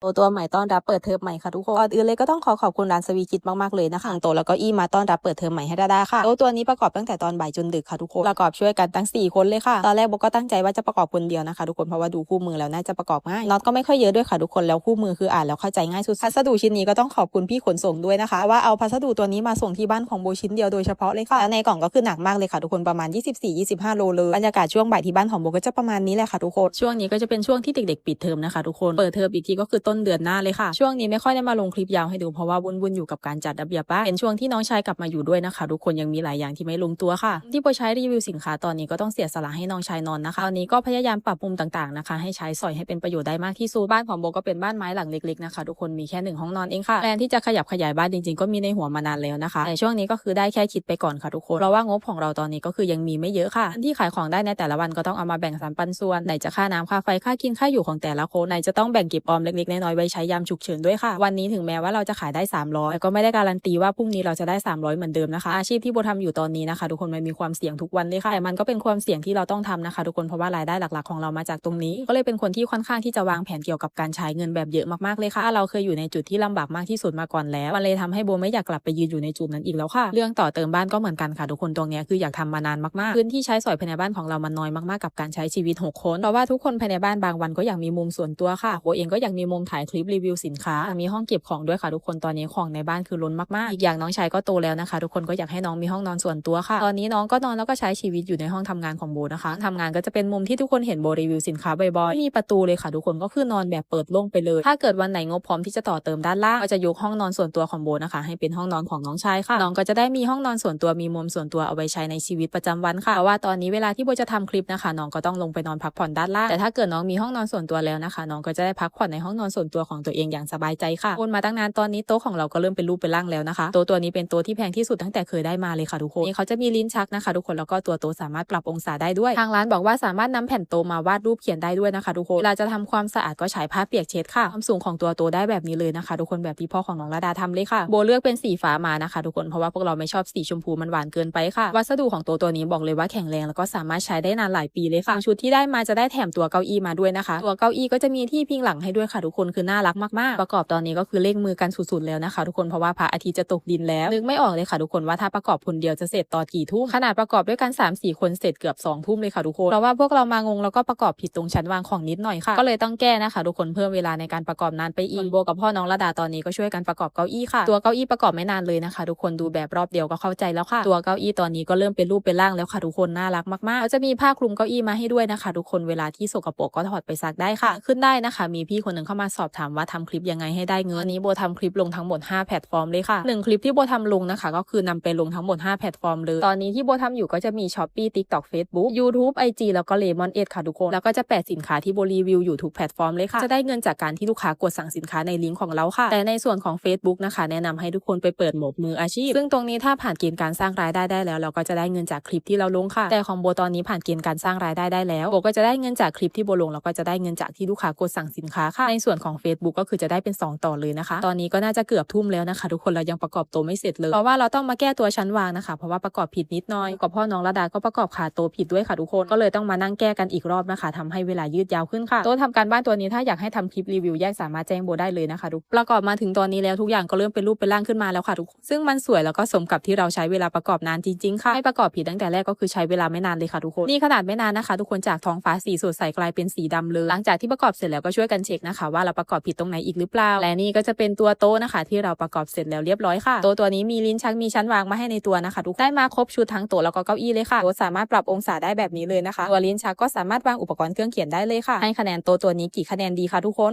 โตตัวใหม่ต้อนรับเปิดเทอมใหม่ค่ะทุกคนก่อนอื่นเลยก็ต้องขอขอบคุณร้านสวีคิดมากๆเลยนะคะโตแล้วก็อี้มาต้อนรับเปิดเทอมใหม่ให้ดาดาค่ะโตตัวนี้ประกอบตั้งแต่ตอนบ่ายจนดึกค่ะทุกคนประกอบช่วยกันตั้ง 4 คนเลยค่ะตอนแรกโบก็ตั้งใจว่าจะประกอบคนเดียวนะคะทุกคนเพราะว่าดูคู่มือแล้วน่าจะประกอบง่ายน็อตก็ไม่ค่อยเยอะด้วยค่ะทุกคนแล้วคู่มือคืออ่านแล้วเข้าใจง่ายสุดพัสดุชิ้นนี้ก็ต้องขอบคุณพี่ขนส่งด้วยนะคะ ว่าเอาพัสดุตัวนี้มาส่งที่บ้านของโบชิ้นเดียวโดยเฉพาะเลยค่ะแล้วในกล่องก็คือหนักมากเลยค่ะทุกคนประมาณ 24-25 โลเลยบรรยากาศช่วงบ่ายที่บ้านของโบก็จะประมาณนี้แหละค่ะทุกคนช่วงนี้ก็จะเป็นช่วงที่เด็กๆ ปิดเทอมนะคะทุกคนเปิดเทอมอีกทีก็คือต้นเดือนหน้าเลยค่ะ ช่วงนี้ไม่ค่อยได้มาลงคลิปยาวให้ดูเพราะว่าวุ่นๆอยู่กับการจัดระเบียบบ้านเป็นช่วงที่น้องชายกลับมาอยู่ด้วยนะคะ ทุกคนยังมีหลายอย่างที่ไม่ลงตัวค่ะ ที่โบใช้รีวิวสินค้าตอนนี้ก็ต้องเสียสละให้น้องชายนอนนะคะตอนนี้ก็พยายามปรับปรุงต่างๆนะคะ ให้ใช้สอยให้เป็นประโยชน์ได้มากที่สุดบ้านของโบก็เป็นบ้านไม้หลังเล็กๆนะคะทุกคนมีแค่หนึ่งห้องนอนเองค่ะแผนที่จะขยับขยายบ้านจริงๆก็มีในหัวมานานแล้วนะคะแต่ช่วงนี้ก็คือได้แค่คิดไปก่อนค่ะทุกคนเพราะว่างบของเราตอนนี้ก็คือยังมีไม่เยอะค่ะ ที่ขายของได้ในแต่ละวันก็ต้องเอามาแบ่งสรรปันส่วนไหนจะค่าน้ำค่าไฟค่ากินค่าอยู่ของแต่ละคนไหนจะต้องแบ่งเก็บออมเล็กๆน้อยๆไว้ใช้ยามฉุกเฉินด้วยค่ะ วันนี้ถึงแม้ว่าเราจะขายได้ 300แต่ก็ไม่ได้การันตีว่าพรุ่งนี้เราจะได้ 300 เหมือนเดิมนะคะ อาชีพที่โบทำอยู่ตอนนี้นะคะ ทุกคนมันมีความเสี่ยงทุกวันเลยค่ะแต่มันก็เป็นความเสี่ยงที่เราต้องทำนะคะ ทุกคนเพราะว่ารายได้หลักๆของเรามาจากตรงนี้ ก็เลยเป็นคนที่ค่อนข้างที่จะวางแผนเกี่ยวกับการใช้เงินแบบเยอะมากๆเลยค่ะ เราเคยอยู่ในจุดที่ลำบากมากที่สุดมาก่อนแล้วมันเลยทำให้โบไม่อยากกลับไปยืนอยู่ในจุดนั้นอีกแล้วค่ะ เรื่องต่อเติมบ้านก็เหมือนกันค่ะทุกคนตรงนี้คืออยากทำมานานมากๆ พื้นที่ใช้สอยภายในบ้านของเรามันน้อยมากๆกับการใช้ชีวิตหกคนเพราะว่าทุกคนภายในบ้านบางวันก็อยากมีมุมส่วนตัวค่ะโบเองก็อยากมีมุมถ่ายคลิปรีวิวสินค้า มีห้องเก็บของด้วยค่ะทุกคนตอนนี้ของในบ้านคือล้นมากๆอีกอย่างน้องชายก็โตแล้วนะคะ ทุกคนก็อยากให้น้องมีห้องนอนส่วนตัวค่ะ ตอนนี้น้องก็นอนแล้วก็ใช้ชีวิตอยู่ในห้องทำงานของโบนะคะทำงานก็จะเป็นมุมที่ทุกคนเห็นโบรีวิวสินค้าบ่อยๆไม่มีประตูเลยค่ะทุกคนก็คือนอนแบบเปิดโล่งไปเลย ถ้าเกิดวันไหนงบพร้อมที่จะต่อเติมด้านล่างก็จะยกห้องนอนส่วนตัวของโบนะคะ ให้เป็นห้องนอนของน้องชายค่ะน้องก็จะได้มีห้องนอนส่วนตัวมีมุมส่วนตัวเอาไว้ใช้ในชีวิตประจำวันค่ะว่าตอนนี้เวลาที่โบจะทำคลิปนะคะน้องก็ต้องลงไปนอนพักผ่อนด้านล่างแต่ถ้าเกิดน้องมีห้องนอนส่วนตัวแล้วนะคะน้องก็จะได้พักผ่อนในห้องนอนส่วนตัวของตัวเองอย่างสบายใจค่ะวนมาตั้งนานตอนนี้โต๊ะของเราก็เริ่มเป็นรูปเป็นร่างแล้วนะคะโต๊ะตัวนี้เป็นโต๊ะที่แพงที่สุดตั้งแต่เคยได้มาเลยค่ะทุกคนนี่เขาจะมีลิ้นชักนะคะ ทุกคนแล้วก็ตัวโต๊ะสามารถปรับองศาได้ด้วย ทางร้านบอกว่าสามารถนำแผ่นโต๊ะมาวาดรูปเขียนได้ด้วยนะคะ ทุกคนเวลาจะทำความสะอาดก็ใช้ผ้าเปียกเช็ดค่ะความสูงของตัวโต๊ะได้แบบนี้เลยนะคะ ทุกคนแบบที่พ่อของน้องระดาทำเลยค่ะ โบเลือกเป็นสีฟ้ามานะคะ ทุกคนเพราะว่าพวกเราไม่ชอบสีชมพูมันหวานเกินไปค่ะ วัสดุของโต๊ะตัวนี้บอกเลยว่าแข็งแรงแล้วก็สามารถใช้ได้นานหลายปีเลยค่ะชุดที่ได้มาจะได้แถมตัวเก้าอี้มาด้วยนะคะ ตัวเก้าอี้ก็จะมีที่พิงหลังให้ด้วยค่ะทุกคนคือน่ารักมากๆ ประกอบตอนนี้ก็คือเร่งมือกันสุดๆแล้วนะคะ ทุกคนเพราะว่าพระอาทิตย์จะตกดินแล้วนึกไม่ออกเลยค่ะทุกคนว่าถ้าประกอบคนเดียวจะเสร็จตอนกี่ทุ่มขนาดประกอบด้วยกัน3 4คนเสร็จเกือบ2ทุ่มเลยค่ะทุกคนเพราะว่าพวกเรามางงแล้วก็ประกอบผิดตรงชั้นวางของนิดหน่อยค่ะ ก็เลยต้องแก้นะคะ ทุกคนเพิ่มเวลาในการประกอบนานไปอีกโบกับพ่อน้องระดาตอนนี้ก็ช่วยกันประกอบเก้าอี้ค่ะ ตัวเก้าอี้ประกอบไม่นานเลยนะคะ ทุกคนดูแบบรอบเดียวก็เข้าใจแล้วค่ะ ตัวเก้าอี้ตอนนี้ก็เริ่มเป็นรูปเป็นร่างแล้วค่ะทุกคนน่ารักมากๆแล้วจะมีผ้าคลุมเก้าอี้มาให้ด้วยนะคะ ทุกคนเวลาที่สกปรกก็ถอดไปซักได้ค่ะ ขึ้นได้นะคะ มีพี่คนหนึ่งเข้ามาสอบถามว่าทำคลิปยังไงให้ได้เงินอันนี้โบทำคลิปลงทั้งหมด 5 แพลตฟอร์มเลยค่ะหนึ่งคลิปที่โบทำลงนะคะ ก็คือนำไปลงทั้งหมด 5 แพลตฟอร์มเลย ตอนนี้ที่โบทำอยู่ก็จะมี s h อ p e e TikTok Facebook YouTube IG แล้วก็ Lemon 8ค่ะทุกคน แล้วก็จะแปะสินค้าที่โบรีวิวอยู่ทุกแพลตฟอร์มเลยค่ะ จะได้เงินจากการที่ลูกค้ากดสั่งสินค้าในลิงก์ของเราค่ะ แต่ในส่วนของ Facebook นะคะ แนะนำให้ทุกคนไปเปิดโหมดมืออาชีพ ซึ่งตรงนี้ถ้าผ่านเกณฑ์การสร้างรายได้ได้แล้ว เราก็จะได้เงินจากคลิปที่เราลงค่ะ แต่ของโบตอนนี้ผ่านเกณฑ์การสร้างรายได้ได้แล้วโบก็จะได้เงินจากคลิปที่โบลงแล้วก็จะได้เงินจากที่ลูกค้ากดสั่งสินค้าค่ะในส่วนของ Facebook ก็คือจะได้เป็น 2 ต่อเลยนะคะ ตอนนี้ก็น่าจะเกือบทุ่มแล้วนะคะ ทุกคนเรายังประกอบโตวไม่เสร็จเลยเพราะว่าเราต้องมาแก้ตัวชั้นวางนะคะ เพราะว่าประกอบผิดนิดหน่อยกับพ่อน้องระดาก็ประกอบขาโตผิดด้วยค่ะทุกคนก็เลยต้องมานั่งแก้กันอีกรอบนะคะทำให้เวลายืดยาวขึ้นค่ะโต๊ะทำการบ้านตัวนี้ถ้าอยากให้ทำคลิปรีวิวแยกสามารถแจ้งโบได้เลยนะคะทุกประกอบมาถึงตอนนี้แล้วทุกอย่างก็เริ่มเป็นรูปเป็นร่างขึ้นมาแล้วค่ะทุกซึ่งมันสวยแล้วก็สมกับที่เราใช้เวลาประกอบนานจริงๆค่ะไม่ประกอบผิดตั้งแต่แรกก็คือใช้เวลาไม่นานเลยค่ะทุกคนนี่ขนาดไม่นานนะคะ ทุกคนจากท้องฟ้าสีสดใสกลายเป็นสีดำเลย หลังจากที่ประกอบเสร็จแล้วก็ช่วยกันเช็คนะคะว่าเราประกอบผิดตรงไหนอีกหรือเปล่า และนี่ก็จะเป็นตัวโต๊ะนะคะ ที่เราประกอบเสร็จแล้วเรียบร้อยค่ะโต๊ะตัวนี้มีลิ้นชักมีชั้นวางมาให้ในตัวนะคะทุกได้มาครบชุดทั้งโต๊ะแล้วก็เก้าอี้เลยค่ะโต๊ะสามารถปรับองศาได้แบบนี้เลยนะคะตัวลิ้นชักก็สามารถวางอุปกรณ์เครื่องเขียนได้เลยค่ะให้คะแนนโต๊ะตัวนี้กี่คะแนนดีคะทุกคน